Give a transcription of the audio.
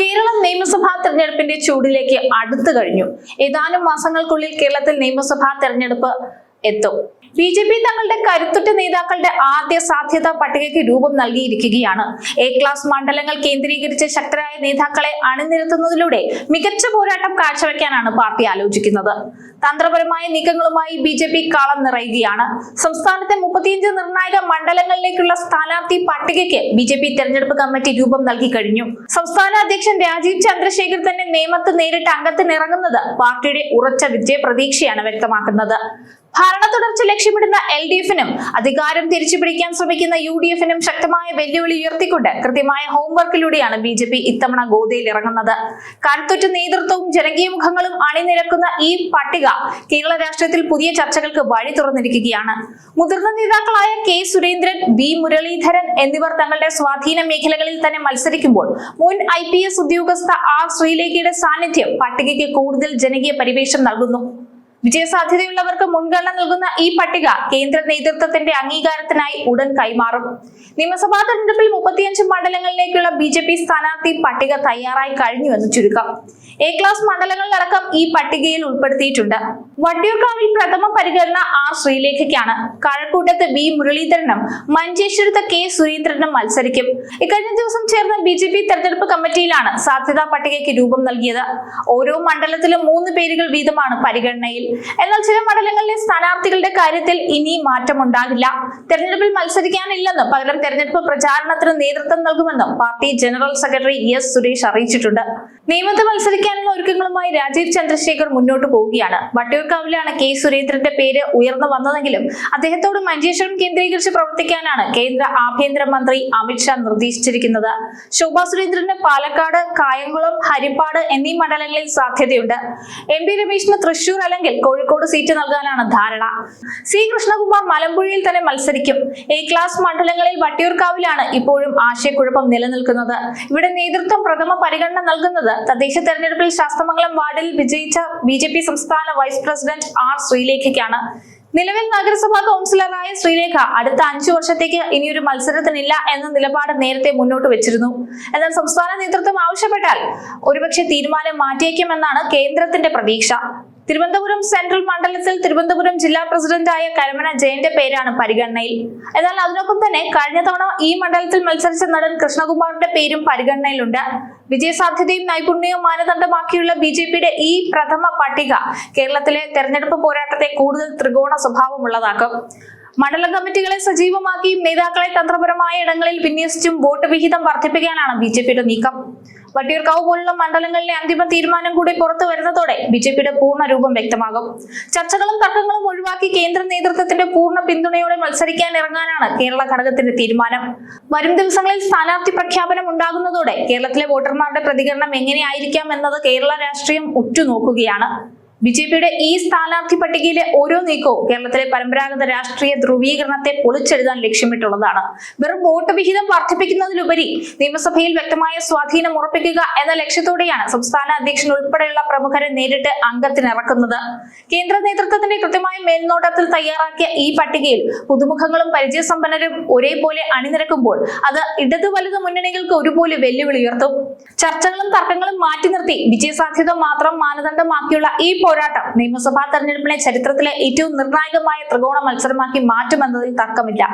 കേരളം നിയമസഭാ തെരഞ്ഞെടുപ്പിന്റെ ചൂടിലേക്ക് അടുത്തു കഴിഞ്ഞു. ഏതാനും മാസങ്ങൾക്കുള്ളിൽ കേരളത്തിൽ നിയമസഭാ തെരഞ്ഞെടുപ്പ് എത്തും. ബി ജെ പി തങ്ങളുടെ കരുത്തുറ്റ നേതാക്കളുടെ ആദ്യ സാധ്യതാ പട്ടികയ്ക്ക് രൂപം നൽകിയിരിക്കുകയാണ്. എ ക്ലാസ് മണ്ഡലങ്ങൾ കേന്ദ്രീകരിച്ച് ശക്തരായ നേതാക്കളെ അണിനിരത്തുന്നതിലൂടെ മികച്ച പോരാട്ടം കാഴ്ചവെക്കാനാണ് പാർട്ടി ആലോചിക്കുന്നത്. തന്ത്രപരമായ നീക്കങ്ങളുമായി ബി ജെ പി കളം നിറയുകയാണ്. സംസ്ഥാനത്തെ മുപ്പത്തിയഞ്ച് നിർണായക മണ്ഡലങ്ങളിലേക്കുള്ള സ്ഥാനാർത്ഥി പട്ടികയ്ക്ക് ബി ജെ പി തെരഞ്ഞെടുപ്പ് കമ്മിറ്റി രൂപം നൽകി കഴിഞ്ഞു. സംസ്ഥാന അധ്യക്ഷൻ രാജീവ് ചന്ദ്രശേഖർ തന്നെ നിയമത്ത് നേരിട്ട് അംഗത്തിനിറങ്ങുന്നത് പാർട്ടിയുടെ ഉറച്ച വിജയ പ്രതീക്ഷയാണ് വ്യക്തമാക്കുന്നത്. ഭരണ തുടർച്ച ലക്ഷ്യമിടുന്ന എൽ ഡി എഫിനും അധികാരം തിരിച്ചു പിടിക്കാൻ ശ്രമിക്കുന്ന യു ഡി എഫിനും ശക്തമായ വെല്ലുവിളി ഉയർത്തിക്കൊണ്ട് കൃത്യമായ ഹോംവർക്കിലൂടെയാണ് ബി ജെ പി ഇത്തവണ ഗോതയിൽ ഇറങ്ങുന്നത്. കരുത്തുറ്റ നേതൃത്വവും ജനകീയ മുഖങ്ങളും അണിനിരക്കുന്ന ഈ പട്ടിക കേരള രാഷ്ട്രീയത്തിൽ പുതിയ ചർച്ചകൾക്ക് വഴി തുറന്നിരിക്കുകയാണ്. മുതിർന്ന നേതാക്കളായ കെ സുരേന്ദ്രൻ ബി മുരളീധരൻ എന്നിവർ തങ്ങളുടെ സ്വാധീന മേഖലകളിൽ തന്നെ മത്സരിക്കുമ്പോൾ മുൻ ഐ പി എസ് ഉദ്യോഗസ്ഥ ആർ ശ്രീലേഖയുടെ സാന്നിധ്യം പട്ടികയ്ക്ക് കൂടുതൽ ജനകീയ പരിവേഷം നൽകുന്നു. വിജയസാധ്യതയുള്ളവർക്ക് മുൻഗണന നൽകുന്ന ഈ പട്ടിക കേന്ദ്ര നേതൃത്വത്തിന്റെ അംഗീകാരത്തിനായി ഉടൻ കൈമാറും. നിയമസഭാ തെരഞ്ഞെടുപ്പിൽ മുപ്പത്തിയഞ്ച് മണ്ഡലങ്ങളിലേക്കുള്ള ബി ജെ പി സ്ഥാനാർത്ഥി പട്ടിക തയ്യാറായി കഴിഞ്ഞുവെന്ന് ചുരുക്കം. എ ക്ലാസ് മണ്ഡലങ്ങളിലടക്കം ഈ പട്ടികയിൽ ഉൾപ്പെടുത്തിയിട്ടുണ്ട്. വട്ടിയൂർക്കാവിൽ പ്രഥമ പരിഗണന ആർ ശ്രീലേഖയ്ക്കാണ്. കഴക്കൂട്ടത്ത് ബി മുരളീധരനും മഞ്ചേശ്വരത്ത് കെ സുരേന്ദ്രനും മത്സരിക്കും. ഇക്കഴിഞ്ഞ ദിവസം ചേർന്ന ബി ജെ പി തെരഞ്ഞെടുപ്പ് കമ്മിറ്റിയിലാണ് സാധ്യതാ പട്ടികയ്ക്ക് രൂപം നൽകിയത്. ഓരോ മണ്ഡലത്തിലും മൂന്ന് പേരുകൾ വീതമാണ് പരിഗണനയിൽ. എന്നാൽ ചില മണ്ഡലങ്ങളിലെ സ്ഥാനാർത്ഥികളുടെ കാര്യത്തിൽ ഇനി മാറ്റമുണ്ടാകില്ല. തെരഞ്ഞെടുപ്പിൽ മത്സരിക്കാനില്ലെന്നും പകരം തെരഞ്ഞെടുപ്പ് പ്രചാരണത്തിന് നേതൃത്വം നൽകുമെന്നും party general secretary S Suresh അറിയിച്ചിട്ടുണ്ട്. നിയമത്തെ മത്സരിക്കാനുള്ള ഒരുക്കങ്ങളുമായി രാജീവ് ചന്ദ്രശേഖർ മുന്നോട്ട് പോവുകയാണ്. വട്ടിയൂർക്കാവിലാണ് കെ സുരേന്ദ്രന്റെ പേര് ഉയർന്നു വന്നതെങ്കിലും അദ്ദേഹത്തോട് മഞ്ചേശ്വരം കേന്ദ്രീകരിച്ച് പ്രവർത്തിക്കാനാണ് കേന്ദ്ര ആഭ്യന്തരമന്ത്രി അമിത്ഷാ നിർദ്ദേശിച്ചിരിക്കുന്നത്. ശോഭാ സുരേന്ദ്രന് പാലക്കാട് കായംകുളം ഹരിപ്പാട് എന്നീ മണ്ഡലങ്ങളിൽ സാധ്യതയുണ്ട്. എം പി രമേശിന് തൃശൂർ അല്ലെങ്കിൽ കോഴിക്കോട് സീറ്റ് നൽകാനാണ് ധാരണ. സി കൃഷ്ണകുമാർ മലമ്പുഴയിൽ തന്നെ മത്സരിക്കും. എ ക്ലാസ് മണ്ഡലങ്ങളിൽ വട്ടിയൂർക്കാവിലാണ് ഇപ്പോഴും ആശയക്കുഴപ്പം നിലനിൽക്കുന്നത്. ഇവിടെ നേതൃത്വം പ്രഥമ പരിഗണന നൽകുന്നത് തദ്ദേശ തെരഞ്ഞെടുപ്പിൽ ശാസ്തമംഗലം വാർഡിൽ വിജയിച്ച ബി സംസ്ഥാന വൈസ് പ്രസിഡന്റ് ആർ ശ്രീലേഖയ്ക്കാണ്. നിലവിൽ നഗരസഭാ കൗൺസിലറായ ശ്രീലേഖ അടുത്ത അഞ്ചു വർഷത്തേക്ക് ഇനിയൊരു മത്സരത്തിനില്ല എന്ന നിലപാട് നേരത്തെ മുന്നോട്ട് വെച്ചിരുന്നു. എന്നാൽ സംസ്ഥാന നേതൃത്വം ആവശ്യപ്പെട്ടാൽ ഒരുപക്ഷെ തീരുമാനം മാറ്റിയേക്കുമെന്നാണ് കേന്ദ്രത്തിന്റെ പ്രതീക്ഷ. തിരുവനന്തപുരം സെൻട്രൽ മണ്ഡലത്തിൽ തിരുവനന്തപുരം ജില്ലാ പ്രസിഡന്റായ കരമന ജയന്റെ പേരാണ് പരിഗണനയിൽ. എന്നാൽ അതിനൊപ്പം തന്നെ കഴിഞ്ഞ തവണ ഈ മണ്ഡലത്തിൽ മത്സരിച്ച നടൻ കൃഷ്ണകുമാറിന്റെ പേരും പരിഗണനയിലുണ്ട്. വിജയസാധ്യതയും നൈപുണ്യവും മാനദണ്ഡമാക്കിയുള്ള ബി ജെ പിയുടെ ഈ പ്രഥമ പട്ടിക കേരളത്തിലെ തെരഞ്ഞെടുപ്പ് പോരാട്ടത്തെ കൂടുതൽ ത്രികോണ സ്വഭാവമുള്ളതാക്കും. മണ്ഡലം കമ്മിറ്റികളെ സജീവമാക്കിയും നേതാക്കളെ തന്ത്രപരമായ ഇടങ്ങളിൽ വിന്യസിച്ചും വോട്ട് വിഹിതം വർദ്ധിപ്പിക്കാനാണ് ബി ജെ പിയുടെ നീക്കം. വട്ടിയൂർക്കാവ് പോലുള്ള മണ്ഡലങ്ങളിലെ അന്തിമ തീരുമാനം കൂടി പുറത്തു വരുന്നതോടെ ബി ജെ പിയുടെ പൂർണ രൂപം വ്യക്തമാകും. ചർച്ചകളും തർക്കങ്ങളും ഒഴിവാക്കി കേന്ദ്ര നേതൃത്വത്തിന്റെ പൂർണ പിന്തുണയോടെ മത്സരിക്കാൻ ഇറങ്ങാനാണ് കേരള ഘടകത്തിന്റെ തീരുമാനം. വരും ദിവസങ്ങളിൽ സ്ഥാനാർത്ഥി പ്രഖ്യാപനം ഉണ്ടാകുന്നതോടെ കേരളത്തിലെ വോട്ടർമാരുടെ പ്രതികരണം എങ്ങനെയായിരിക്കാം എന്നത് കേരള രാഷ്ട്രീയം ഉറ്റുനോക്കുകയാണ്. ബി ജെ പിയുടെ ഈ സ്ഥാനാർത്ഥി പട്ടികയിലെ ഓരോ നീക്കവും കേരളത്തിലെ പരമ്പരാഗത രാഷ്ട്രീയ ധ്രുവീകരണത്തെ പൊളിച്ചെഴുതാൻ ലക്ഷ്യമിട്ടുള്ളതാണ്. വെറും വോട്ട് വിഹിതം വർദ്ധിപ്പിക്കുന്നതിലുപരി നിയമസഭയിൽ വ്യക്തമായ സ്വാധീനം ഉറപ്പിക്കുക എന്ന ലക്ഷ്യത്തോടെയാണ് സംസ്ഥാന അധ്യക്ഷൻ ഉൾപ്പെടെയുള്ള പ്രമുഖരെ നേരിട്ട് അംഗത്തിനിറക്കുന്നത്. കേന്ദ്ര നേതൃത്വത്തിന്റെ കൃത്യമായ മേൽനോട്ടത്തിൽ തയ്യാറാക്കിയ ഈ പട്ടികയിൽ പുതുമുഖങ്ങളും പരിചയസമ്പന്നരും ഒരേപോലെ അണിനിരക്കുമ്പോൾ അത് ഇടതു വലത് മുന്നണികൾക്ക് ഒരുപോലെ വെല്ലുവിളി ഉയർത്തും. ചർച്ചകളും തർക്കങ്ങളും മാറ്റി നിർത്തി വിജയസാധ്യത മാത്രം മാനദണ്ഡമാക്കിയുള്ള ഈ പോരാട്ടം. നിയമസഭാ തെരഞ്ഞെടുപ്പിനെ ചരിത്രത്തിലെ ഏറ്റവും നിർണായകമായ ത്രികോണ മത്സരമാക്കി മാറ്റുമെന്നതിൽ തർക്കമില്ല.